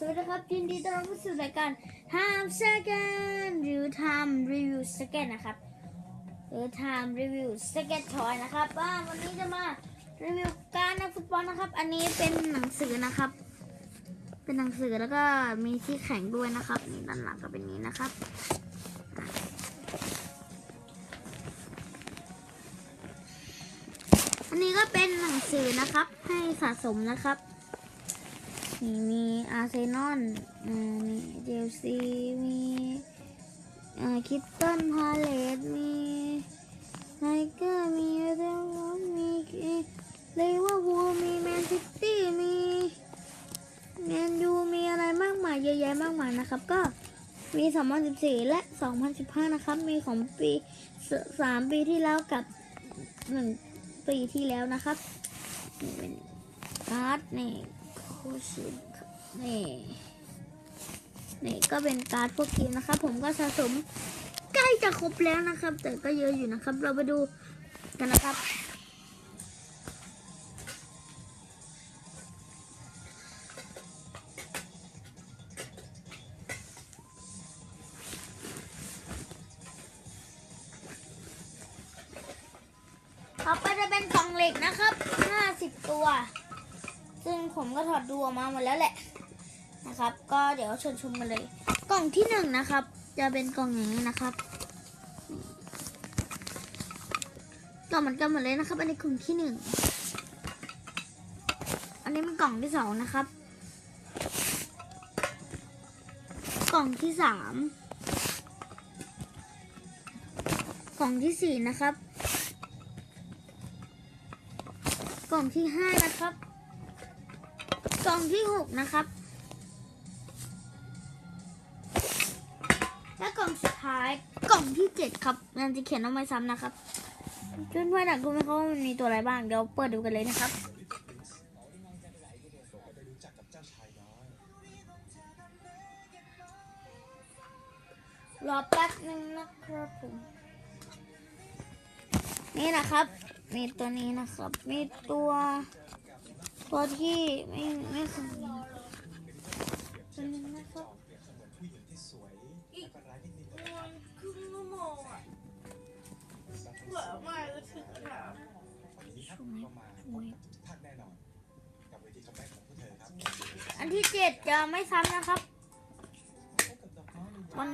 สวัสดีครับยินดีต้อนรับเข้าสู่รายการทำสแกนหรือทำรีวิวสแกนนะครับหรือทำรีวิวสแกนทอยนะครับว่าวันนี้จะมารีวิวการนักฟุตบอลนะครับ อันนี้เป็นหนังสือนะครับ เป็นหนังสือแล้วก็มีที่แข็งด้วยนะครับนี่ด้านหลังก็เป็นนี้นะครับอันนี้ก็เป็นหนังสือนะครับให้สะสมนะครับ มีมีอาร์เซนอลมีเจลซีมีคิตตันพาเลตมีไทเกอร์มีเรอัลมีเลเวอร์พูลมีแมนซิตี้มีแมนยูมีอะไรมากมายเยอะแยะมากมายนะครับ ก็มี 2014 และ 2015 นะครับ มีของปีสามปีที่แล้วกับหนึ่งปีที่แล้วนะครับ นี่เป็นการ์ดนี่ คชินนี่นี่ก็เป็นการ์ดพวกเกมนะครับ ผมก็สะสมใกล้จะครบแล้วนะครับ แต่ก็เยอะอยู่นะครับ เราไปดูกันนะครับต่อไปจะเป็นกล่องเหล็กนะครับ 50 ตัว ซึ่งผมก็ถอดดูออกมาหมดแล้วแหละนะครับ ก็เดี๋ยวเชิญชมกันเลย กล่องที่หนึ่งนะครับ จะเป็นกล่องอย่างนี้นะครับกล่องเหมือนกันหมดเลยนะครับ อันนี้กล่องที่หนึ่งอันนี้เป็นกล่องที่สองนะครับ กล่องที่สามกล่องที่สี่นะครับ กล่องที่ห้านะครับ กล่องที่หกนะครับ และกล่องสุดท้ายกล่องที่เจ็ดครับนันจะเขียนเอาไว้ซ้ำนะครับเพื่อนเพื่อนๆอยากรู้ไหมครับว่ามันมีตัวอะไรบ้างเดี๋ยวเปิดดูกันเลยนะครับรอแป๊บนึงนะครับผมนี่นะครับ มีตัวนี้นะครับ มีตัว ตัวที่ไม่ไม่เคยอันที่เจ็ดจะไม่ซ้ำนะครับ วัน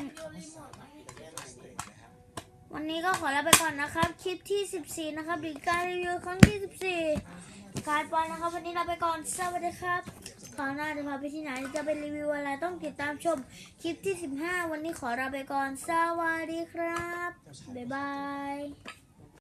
วันนี้ก็ขอลาไปก่อนนะครับ คลิปที่สิบสี่นะครับดีการรีวิวครั้งที่สิบสี่ การปอนนะครับ วันนี้เราไปก่อนสวัสดีครับคราวหน้าจะพาไปที่ไหนจะเป็นรีวิวอะไรต้องติดตามชมคลิปที่ 15 วันนี้ขอลาไปก่อนสวัสดีครับ บ๊ายบาย